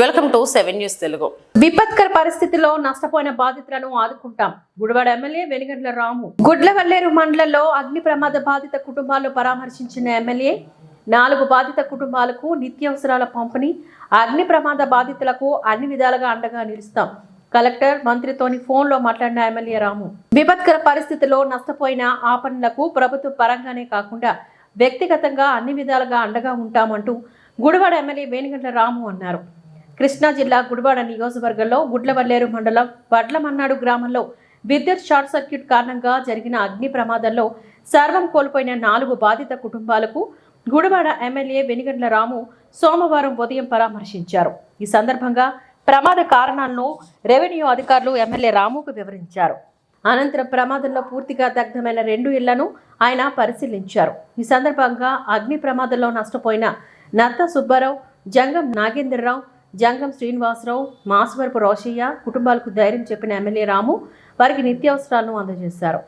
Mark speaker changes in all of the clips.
Speaker 1: Welcome to seven news Telugu. విపత్కర పరిస్థితిలో నష్టపోయిన బాధితులను ఆదుకుంటాం. గుడివాడ ఎమ్మెల్యే వెనుగండ్ల రాము. గుడ్లవల్లేరు మండలంలో అగ్ని ప్రమాద బాధిత కుటుంబాలు పరామర్శించిన ఎమ్మెల్యే నాలుగు బాధిత కుటుంబాలకు నిత్యావసరాల పంపిణీ అగ్ని ప్రమాద బాధితులకు అన్ని విధాలుగా అండగా నిలుస్తాం. కలెక్టర్ మంత్రితోని ఫోన్లో మాట్లాడిన ఎమ్మెల్యే రాము. విపత్కర పరిస్థితిలో నష్టపోయిన ఆపణలకు ప్రభుత్వ పరంగానే కాకుండా వ్యక్తిగతంగా అన్ని విధాలుగా అండగా ఉంటామంటూ గుడివాడ ఎమ్మెల్యే వేణుగండ్ల రాము అన్నారు. కృష్ణా జిల్లా గుడివాడ నియోజకవర్గంలో గుడ్లవల్లేరు మండలం వడ్లమన్నాడు గ్రామంలో విద్యుత్ షార్ట్ సర్క్యూట్ కారణంగా జరిగిన అగ్ని ప్రమాదంలో సర్వం కోల్పోయిన నాలుగు బాధిత కుటుంబాలకు గుడివాడ ఎమ్మెల్యే వెనిగండ్ల రాము సోమవారం ఉదయం పరామర్శించారు. ఈ సందర్భంగా ప్రమాద కారణాలను రెవెన్యూ అధికారులు ఎమ్మెల్యే రాముకు వివరించారు. అనంతరం ప్రమాదంలో పూర్తిగా దగ్ధమైన రెండు ఇళ్ళను ఆయన పరిశీలించారు. ఈ సందర్భంగా అగ్ని ప్రమాదంలో నష్టపోయిన నత్త సుబ్బారావు జంగం నాగేంద్రరావు జంగం శ్రీనివాసరావు మాసువరపు రోషయ్య కుటుంబాలకు ధైర్యం చెప్పిన ఎమ్మెల్యే రాము వారికి నిత్యావసరాలను అందజేశారు.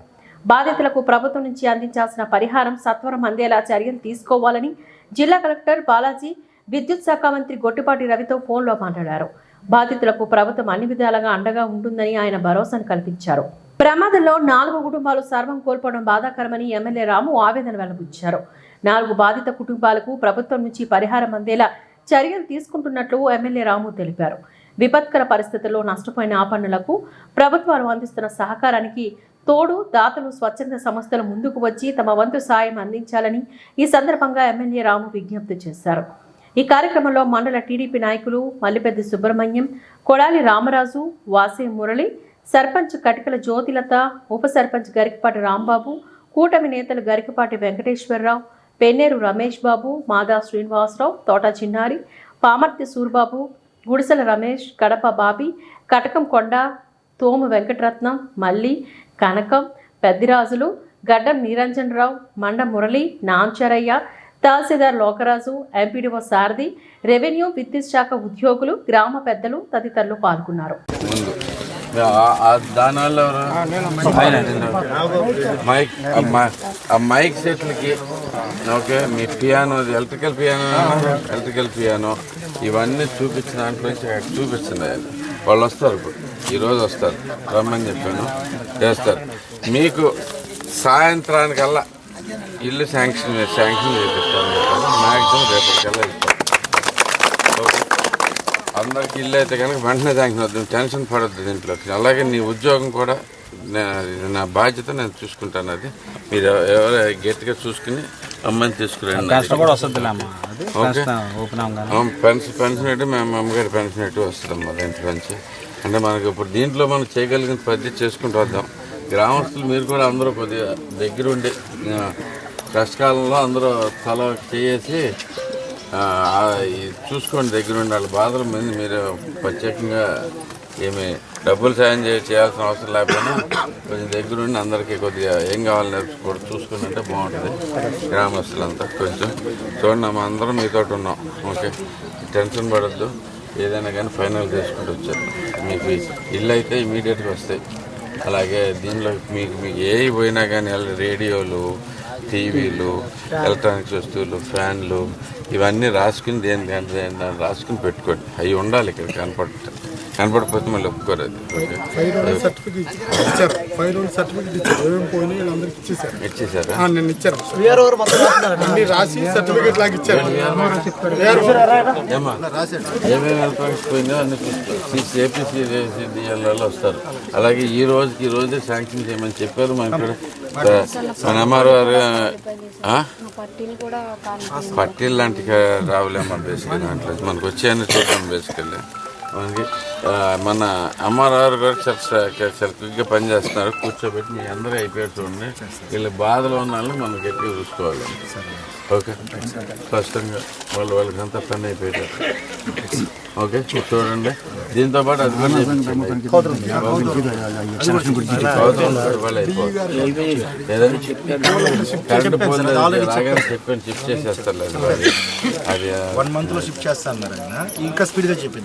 Speaker 1: బాధితులకు ప్రభుత్వం నుంచి అందించాల్సిన పరిహారం సత్వరం అందేలా చర్యలు తీసుకోవాలని జిల్లా కలెక్టర్ బాలాజీ విద్యుత్ శాఖ మంత్రి గొట్టిపాటి రవితో ఫోన్లో మాట్లాడారు. బాధితులకు ప్రభుత్వం అన్ని విధాలుగా అండగా ఉంటుందని ఆయన భరోసాను కల్పించారు. ప్రమాదంలో నాలుగు కుటుంబాలు సర్వం కోల్పోవడం బాధాకరమని ఎమ్మెల్యే రాము ఆవేదన వెల్లబుచ్చారు నాలుగు బాధిత కుటుంబాలకు ప్రభుత్వం నుంచి పరిహారం అందేలా చర్యలు తీసుకుంటున్నట్లు ఎమ్మెల్యే రాము తెలిపారు. విపత్కర పరిస్థితుల్లో నష్టపోయిన ఆపన్నులకు ప్రభుత్వాలు అందిస్తున్న సహకారానికి తోడు దాతలు స్వచ్ఛంద సంస్థలు ముందుకు వచ్చి తమ వంతు సాయం అందించాలని ఈ సందర్భంగా ఎమ్మెల్యే రాము విజ్ఞప్తి చేశారు. ఈ కార్యక్రమంలో మండల టీడీపీ నాయకులు మల్లిపెద్ది సుబ్రహ్మణ్యం కొడాలి రామరాజు వాసే మురళి సర్పంచ్ కటికల జ్యోతిలత ఉప సర్పంచ్ గరికపాటి రాంబాబు కూటమి నేతలు గరికపాటి వెంకటేశ్వరరావు పెన్నేరు రమేష్ బాబు మాదా శ్రీనివాసరావు తోట చిన్నారి పామర్తి సూర్బాబు గుడిసెల రమేష్ కడప బాబి కటకం కొండ తోము వెంకటరత్నం మల్లి కనకం పెద్దిరాజులు గడ్డం నిరంజనరావు మండ మురళి నాంచరయ్య తహసీల్దార్ లోకరాజు ఎంపీడీఓ సారథి రెవెన్యూ విద్యుత్ శాఖ ఉద్యోగులు గ్రామ పెద్దలు తదితరులు పాల్గొన్నారు.
Speaker 2: దానివల్ల ఎవరు? మైక్ ఆ మైక్ సెట్లకి ఓకే మీ piano electrical piano electrical piano ఇవన్నీ చూపించిన దాంట్లో అది. వాళ్ళు వస్తారు ఇప్పుడు. ఈరోజు వస్తారు. రమ్మని చెప్పాను. చేస్తారు. మీకు సాయంత్రానికల్లా ఇల్లు శాంక్షన్ శాంక్షన్ చేపిస్తాను. మ్యాక్సిమం రేపటికల్లా అందరికి ఇల్లు అయితే కనుక వెంటనే శాంక్షన్ అవుతుంది టెన్షన్ పడద్దు దీంట్లో. అలాగే నీ ఉద్యోగం కూడా నే- ఇది నా బాధ్యత నేను చూసుకుంటాను అది. మీరు ఎవరు గట్టిగా చూసుకుని అమ్మని తీసుకురండి.
Speaker 3: అమ్మా.
Speaker 2: పెన్షన్ పెన్షన్ అయితే మేము అమ్మగారి పెన్షన్ ఎటు వస్తుందమ్మా దీంట్లో నుంచి. అంటే మనకి ఇప్పుడు దీంట్లో మనం చేయగలిగిన పద్ధతి చేసుకుంటూ వద్దాం. గ్రామస్తులు మీరు కూడా అందరూ కొద్దిగా దగ్గరుండి కష్టకాలంలో అందరూ తల చేసి చూసుకోండి దగ్గరుండి వాళ్ళ బాధల మీద మీరు ప్రత్యేకంగా ఏమి డబ్బులు సాయం చేయాల్సిన అవసరం లేకపోయినా కొంచెం దగ్గరుండి అందరికీ కొద్దిగా ఏం కావాలి నేర్చుకోవడం చూసుకుని ఉంటే బాగుంటుంది. గ్రామస్తులంతా కొంచెం చూడండి అమ్మ అందరం మీతో ఉన్నాం. ఓకే? టెన్షన్ పడద్దు. ఏదైనా కానీ ఫైనల్ చేసుకుంటూ వచ్చారు. మీకు ఇల్లు అయితే ఇమీడియట్గా వస్తాయి. అలాగే దీనిలో మీకు మీకు ఏవి పోయినా కానీ రేడియోలు టీవీలు ఎలక్ట్రానిక్స్ వస్తువులు ఫ్యాన్లు ఇవన్నీ రాసుకుని దేని దాని దేని దాన్ని రాసుకుని పెట్టుకోండి. అవి ఉండాలి ఇక్కడ కనపడ కనపడకపోతే మళ్ళీ ఒప్పుకోరు అది
Speaker 4: ఏమేమి
Speaker 2: ఎలక్ట్రానిక్స్ పోయిందో అన్ని ఏపీసీ వస్తారు. అలాగే ఈ రోజుకి ఈ రోజే శాంక్షన్ చేయమని చెప్పారు. మన ఇక్కడ మన ఆ? పట్టీలు లాంటి రావులేమో బేసిక్గా దాంట్లో. మనకు వచ్చాయని చూద్దాం బేసికల్లీ మనకి మన అమ్మారావు గారు చాలా చాలా క్విక్గా పనిచేస్తున్నారు కూర్చోబెట్టి మీ అందరూ అయిపోయారు చూడండి. వీళ్ళ బాధలో ఉన్న వాళ్ళని మనం గట్టిగా చూసుకోవాలి. ఓకే? స్పష్టంగా వాళ్ళు వాళ్ళకంతా పని అయిపోయారు ఓకే చూడండి దీంతో పాటు అది కరెంట్ పోయింది రాగానే చెప్పాను షిఫ్ట్ చేసేస్తారు లేదు అది
Speaker 5: వన్ మంత్లో షిఫ్ట్ చేస్తా అన్నారు ఆయన. ఇంకా స్పీడ్గా చెప్పింది